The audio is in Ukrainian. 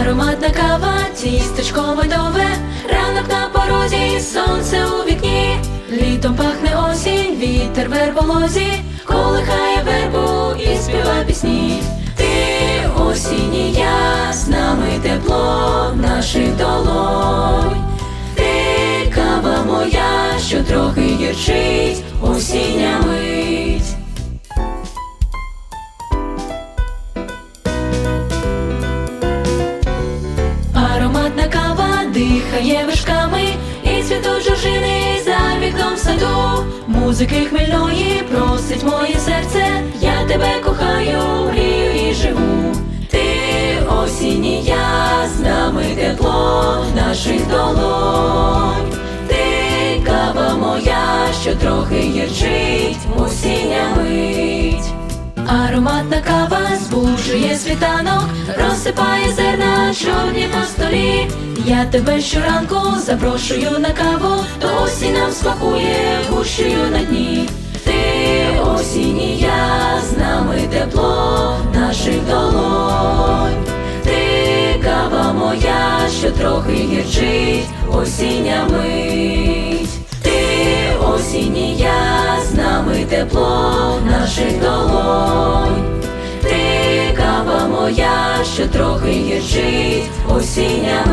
Ароматна кава, тістечко медове, ранок на порозі, сонце у вікні, літом пахне осінь, вітер верболозі, колихає вербу і співа пісні. Ти осінній я, з нами тепло наших долонь. Ти кава моя, що трохи гірчить, осіння дихає вишками, і цвітуть жоржини за вікном в саду. Музики хмельної просить моє серце, я тебе кохаю, мрію і живу. Ти осінній я, з нами тепло наших долонь. Ти кава моя, що трохи гірчить, осіння. Ароматна кава збуджує світанок, розсипає зерна чорні на столі. Я тебе щоранку запрошую на каву, то осінь нам смакує гущею на дні. Ти осінній я, з нами тепло наших долонь. Ти кава моя, що трохи гірчить, осіння тепло наших долонь. Ти кава моя, що трохи гірчить, осіння